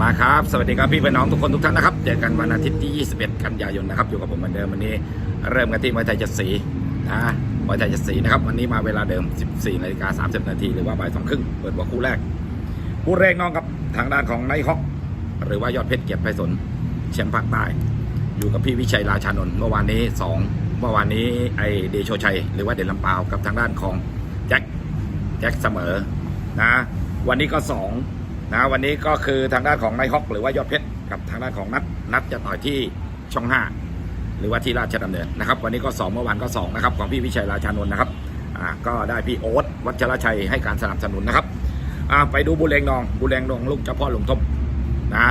มาครับ สวัสดีครับพี่เพื่อนน้องทุกคนทุกท่านนะครับ เจอกันวันอาทิตย์ที่ 21 กันยายนนะครับ อยู่กับผมเหมือนเดิมวันนี้เริ่มกันที่มวยไทยจัดสีนะมวยไทยจัดสีนะครับ วันนี้มาเวลาเดิม 14นาฬิกา30 นาทีหรือว่าบ่ายสองครึ่งเปิดหัวคู่แรก คู่แรกน้องกับทางด้านของไนท์ฮอกหรือว่ายอดเพชรเกียรติไพศาลแชมป์ภาคใต้ อยู่กับพี่วิชัยราชานนท์เมื่อวานนี้ 2 เมื่อวานนี้ไอเดโชชัย หรือว่าเด่นลำปาวกับทางด้านของแจ็คแจ็คเสมอนะวันนี้ก็สอง นะวันนี้ก็คือทางด้านของนท์ฮอกหรือว่ายอดเพชรกับทางด้านของนัดนัดจะต่อยที่ช่อง5หรือว่าที่ราชดำเนินนะครับ วันนี้ก็2เมื่อวานก็2นะครับของพี่วิชัยราชานนท์นะครับอ่าก็ได้พี่โอ๊ตวัชรชัยให้การสนับสนุนนะครับอ่าไปดูบุเรงนองบุเรงนองลูกเจ้าพ่อหลวงทบนะ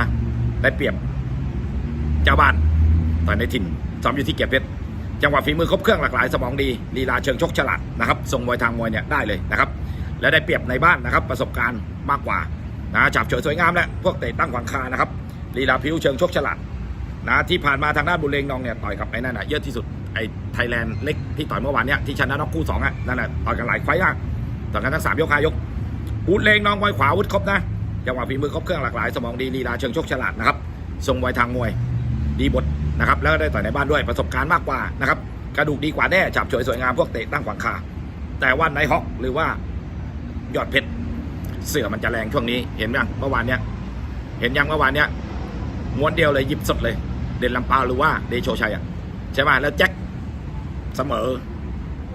ได้เปรียบเจ้าบ้านต่อยในถิ่นซ้อมอยู่ที่เกียรติเพชรจังหวะฝีมือครบเครื่องหลากหลายสมองดีลีลาเชิงชกฉลาดนะครับทรงมวยทางมวยเนี่ยได้เลยนะครับและได้เปรียบในบ้านนะครับประสบการณ์มากกว่า นะจับเฉยสวยงามและพวกเตะตั้งขวางคานะครับลีลาพิ้วเชิงชกฉลาดนะที่ผ่านมาทางด้านบุเรงนองเนี่ยต่อยกับไอ้นั่นน่ะเยอะที่สุดไอ้ไทยแลนด์เล็กที่ต่อยเมื่อวานเนี่ยที่ชนะน็อกคู่สองอะนั่นแหละต่อยกันหลายไฟต์มากต่อยกันทั้งสามยกห้ายกบุเรงนองมวยขวาวุธครบนะจังหวะฝีมือครบเครื่องหลากหลายสมองดีลีลาเชิงชกฉลาดนะครับทรงมวยทางมวยดีบทนะครับแล้วก็ได้ต่อยในบ้านด้วยประสบการณ์มากกว่านะครับกระดูกดีกว่าแน่จับเฉยสวยงามพวกเตะตั้งขวางคาแต่ว่าในฮอกหรือว่ายอดเพชร เสือมันจะแรงช่วงนี้เห็นยังเมื่อวานเนี้ยเห็นยังเมื่อวานเนี้ยม้วนเดียวเลยยิบสดเลย เด่นลำปาหรือว่าเดโชชัยอะใช่ไหมแล้วแจ็คเสมอ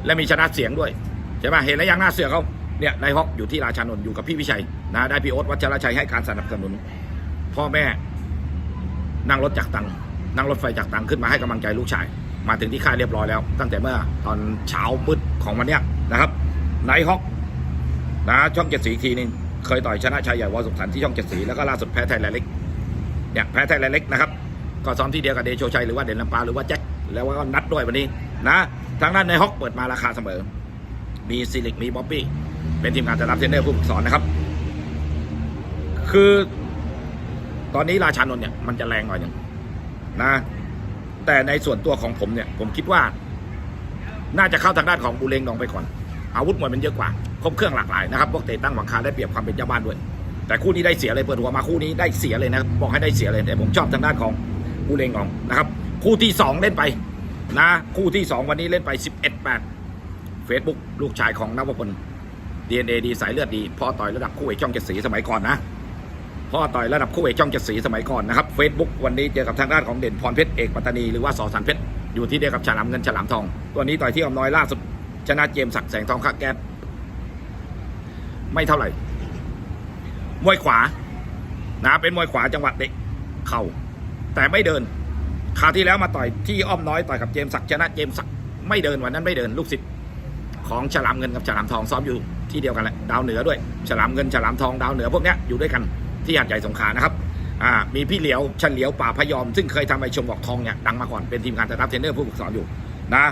และมีชนะเสียงด้วยใช่ไหมเห็นแล้วยังหน้าเสือเขาเนี่ยในฮอกอยู่ที่ราชานนท์อยู่กับพี่วิชัยนะได้พี่โอ๊ตวัชรชัยให้การสนับสนุน พ่อแม่นั่งรถจากตังนั่งรถไฟจากตังขึ้นมาให้กำลังใจลูกชาย มาถึงที่ค่ายเรียบร้อยแล้ว ตั้งแต่เมื่อตอนเช้ามืดของวันเนี้ยนะครับไนท์ฮอก นะช่องเจ็ดสีทีนึงเคยต่อยชนะชัยใหญ่วอสุขสันต์ที่ช่องเจ็ดสีแล้วก็ล่าสุดแพ้ไทยแลนด์เล็กเนี่ยแพ้ไทยแลนด์เล็กนะครับก็ซ้อมที่เดียวกับเดโชชัยหรือว่าเด่นลำปาหรือว่าแจ็คแล้วก็นัดด้วยวันนี้นะทางด้านในฮอกเปิดมาราคาเสมอ มีซิลิกมีบ๊อบบี้เป็นทีมงานแต่รับเทรนเนอร์ผู้ฝึกสอนนะครับ คือตอนนี้ราชานนท์เนี่ยมันจะแรงหน่อยหนึ่งนะ แต่ในส่วนตัวของผมเนี่ย ผมคิดว่า น่าจะเข้าทางด้านของบูเลงนองไปก่อน อาวุธมวยมันเยอะกว่า บเครื่องหลากหลายนะครับพวกเตะตั้งหวังคาได้เปรียบความเป็นเจ้าบ้านด้วย แต่คู่นี้ได้เสียเลยเปิดหัวมาคู่นี้ได้เสียเลยนะบอกให้ได้เสียเลยแต่ผมชอบทางด้านของบูเลงองนะครับคู่ที่สองเล่นไปนะคู่ที่สองวันนี้เล่นไปสิบเอ็ดแปดเฟซบุ๊กลูกชายของนวพลดีเอ็นเอดีสายเลือดดีพ่อต่อยระดับคู่เอกช่องเจ็ดสีสมัยก่อนนะพ่อต่อยระดับคู่เอกช่องเจ็ดสีสมัยก่อนนะครับเฟซบุ๊กวันนี้เจอกับทางด้านของเด่นพรเพชรเอกปัตตานีหรือว่าสอสันเพชรอยู่ที่เดียวกับฉลามเงินฉลามทอง ตัวนี้ต่อยที่อมน้อยล่าสุดชนะเจมสักแสงทองคักแก๊ส ไม่เท่าไหร่มวยขวานะเป็นมวยขวาจังหวะเด็กเข่า แต่ไม่เดินคราวที่แล้วมาต่อยที่อ้อมน้อยต่อยกับเจมส์ศักชนะเจมส์ศักไม่เดินวันนั้นไม่เดินลูกศิษย์ของฉลามเงินกับฉลามทองซ้อมอยู่ที่เดียวกันแหละดาวเหนือด้วยฉลามเงินฉลามทองดาวเหนือพวกเนี้ยอยู่ด้วยกันที่หาดใหญ่สงขลานะครับอ่ามีพี่เหลียวเฉลียวป่าพยอม ซึ่งเคยทำไอชมบอกทองเนี่ยดังมาก่อนเป็นทีมงานแต่รับเทรนเนอร์ผู้ฝึกสอนอยู่นะ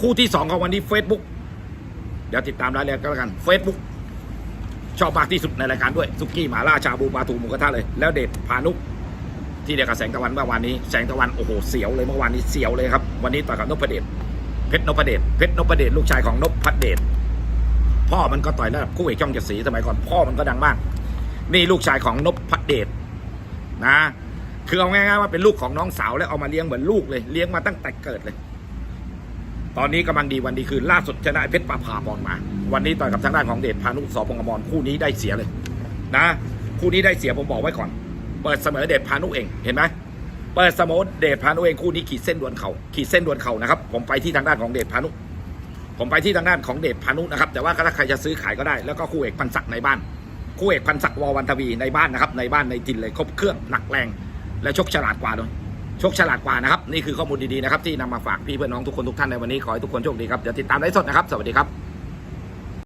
คู่ที่สองของวันนี้ Facebook เดี๋ยวติดตามรายละเอียดก็แล้วกัน Facebook ชอบมากที่สุดในรายการด้วยสุกี้หมาล่าชาบูปลาทูหมูกระทะเลย แล้วเดชพานุที่เดียวกับแสงตะวันเมื่อวานนี้แสงตะวันโอ้โหเสียวเลยเมื่อวานนี้เสียวเลยครับ วันนี้ต่อยกับนพเดชเพชรนพเดชเพชรนพเดชลูกชายของนพเดชพ่อมันก็ต่อยระดับคู่เอกช่องเจ็ดสีสมัยก่อนพ่อมันก็ดังมาก นี่ลูกชายของนพเดชนะ คือเอาง่ายๆว่าเป็นลูกของน้องสาวแล้วเอามาเลี้ยงเหมือนลูกเลยเลี้ยงมาตั้งแต่เกิดเลย ตอนนี้กำลังดีวันดีคืนล่าสุดชนะเพชรปาผ่าบอลมา วันนี้ต่อยกับทางด้านของเดชพานุสอพงศ์อมรคู่นี้ได้เสียเลยนะ คู่นี้ได้เสียผมบอกไว้ก่อน เปิดเสมอเดชพานุเองเห็นไหมเปิดเสมอเดชพานุเองคู่นี้ขีดเส้นดวลเขาขีดเส้นดวลเขานะครับผมไปที่ทางด้านของเดชพานุผมไปที่ทางด้านของเดชพานุนะครับแต่ว่าถ้าใครจะซื้อขายก็ได้ แล้วก็คู่เอกพันศักดิ์ในบ้านคู่เอกพันศักดิ์วอวันทวีในบ้านนะครับในบ้านในจินเลยครบเครื่องหนักแรง และชกฉลาดกว่าด้วย ชกฉลาดกว่านะครับ นี่คือข้อมูลดีๆนะครับที่นำมาฝากพี่เพื่อนน้องทุกคนทุกท่านในวันนี้ขอให้ทุกคนโชคดีครับเดี๋ยวติดตามไลฟ์สดนะครับสวัสดีครับ